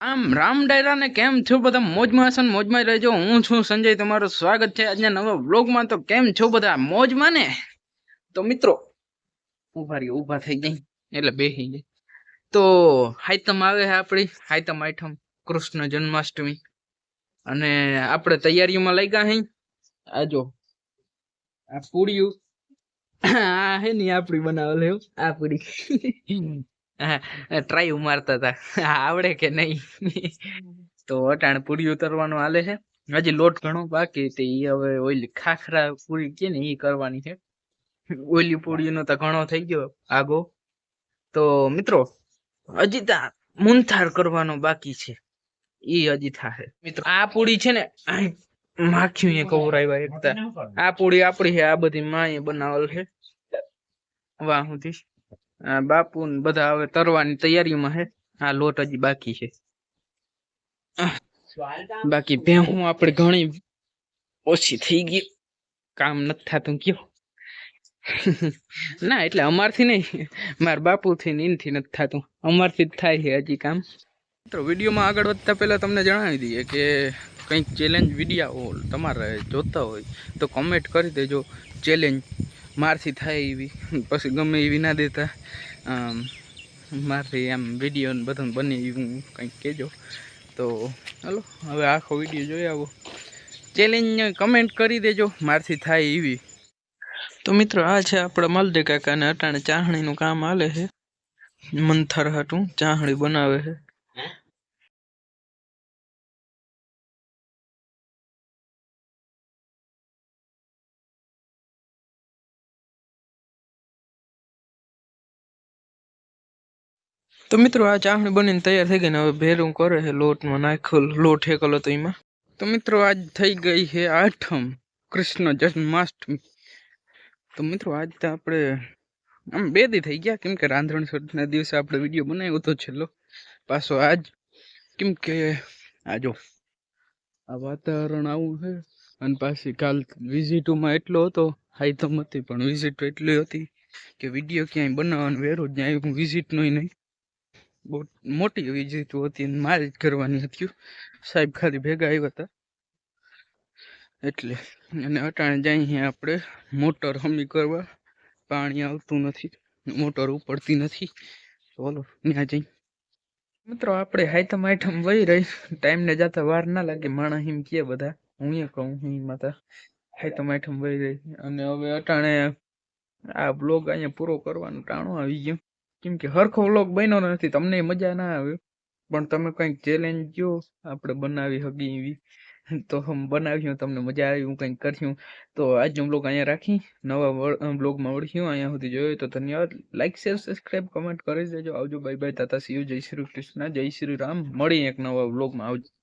આમ રામ ડાયરાને કેમ છો બધા મોજમાં હશે મોજમાં રહેજો. હું છું સંજય, તમારું સ્વાગત છે આજના નવા બ્લોગમાં તો કેમ છો બધા? મોજમાં ને? તો મિત્રો ઊભા રહ્યો ઊભા થઈ ગઈ. એટલે બેસી ગઈ. તો હાઈતમ આવે છે આપણી. હાઈતમ આઈટમ કૃષ્ણ જન્માષ્ટમી. અને આપણે તૈયારીઓમાં લઈ ગયા આ જો, આ પૂડિયું આ હે ની આપણી બનાવેલ આ પૂડી ટ્રાય મારતા હતા આવડે કે નહીં? તો અટાણ પૂરી ઉતરવાનું હાલે છે. હજી લોટ ઘણો બાકી તે ઈ હવે ઓલી ખાખરા પૂરી કે ને ઈ કરવાની છે. ઓઈલી પૂરીનો તો ઘણો થઈ ગયો આગો. તો મિત્રો, હજી તો મુંથાર કરવાનો બાકી છે. ઈ હજી થાશે મિત્રો, આ પૂરી છે ને માખ્યું એ કવરાવ્યા એકતા આ પૂરી આપણી છે, આ બધી માએ બનાવેલ છે. વાહ, હું બાપુ બધા હવે તરવાની તૈયારીમાં છે આ લોટ હજી બાકી છે. બાકી ભેહું આપણે ઘણી ઓછી થઈ ગઈ. કામ નથી થતું કયો. ના, એટલે અમારથી નહીં. મારા બાપુથી ને એનથી નથી થતું. અમારથી જ થાય છે હજી કામ. તો વિડીયોમાં આગળ વધતા પહેલાં તમને જણાવી દઈએ કે કંઈક ચેલેન્જ વીડિયો તમારે જોતા હોય તો કમેન્ટ કરી દેજો. ચેલેન્જ મારથી થાય એવી. પછી ગમે એવી ના દેતા. મારથી આમ વીડિયો બધું બને એવું કંઈક કહેજો. તો હલો, હવે આખો વીડિયો જોઈ આવો. ચેલેન્જ કમેન્ટ કરી દેજો, મારથી થાય એવી. તો મિત્રો, આ છે આપણા મલદે કાકાને અટાણે ચાહણીનું કામ હાલે છે. મંથર હાટું ચાહણી બનાવે છે. તો મિત્રો આ ચાહણી બનીને તૈયાર થઈ ગઈ ને હવે ભેરું કરે છે લોટમાં નાખ્યો લોટ હેકલો તો એમાં. તો મિત્રો આજ થઈ ગઈ છે આઠમ કૃષ્ણ જન્માષ્ટમી. તો મિત્રો આજ તો આપણે આમ બે દી થઈ ગયા કેમ કે રાંધણ છઠના દિવસે આપણે વીડિયો બનાવ્યો હતો છેલ્લો. પાછો આજ કેમ કે આ જો, આ વાતાવરણ આવું છે અને પાછી કાલ વિઝિટોમાં એટલો હતો હાઈતમ હતી પણ વિઝિટ એટલી હતી કે વીડિયો ક્યાંય બનાવવાનું વેરો જ નહીં નહીં. બહુ મોટી વિઝિટ હતી અને મારે જ કરવાની હતી. સાહેબ ખાલી ભેગા આવ્યા હતા. એટલે અને અટાણે જઈએ આપણે મોટર હમી કરવા. પાણી આવતું નથી. મોટર ઉપડતી નથી. ચાલો ત્યાં જઈ. મિત્રો, આપણે હાઈતમ આઈટમ વહી રહી. ટાઈમને જતા વાર ના લાગે. માણસ એમ કે બધા. હું એ કહું, હું માતા. હાઈતમ આઈટમ વહી રહી. અને હવે અટાણે આ બ્લોગ અહીંયા પૂરો કરવાનું ટાણું આવી ગયું. કેમ કે હરખો વ્લોગ બન્યો નથી, તમને મજા ના આવે. પણ તમે કંઈક ચેલેન્જ જો, આપણે બનાવી હગી એવી. તો હમ બનાવ્યું, તમને મજા આવી, હું કંઈક કર્યું તો આજનો બ્લોગ અહીંયા રાખી. નવા બ્લોગમાં વળ્યું અહીંયા સુધી જોયો તો ધન્યવાદ. લાઈક શેર સબસ્ક્રાઈબ કમેન્ટ કરી દેજો. આવજો. બાય બાય તાતા સી જય શ્રી કૃષ્ણ. જય શ્રી રામ. મળી એક નવા બ્લોગમાં આવજો.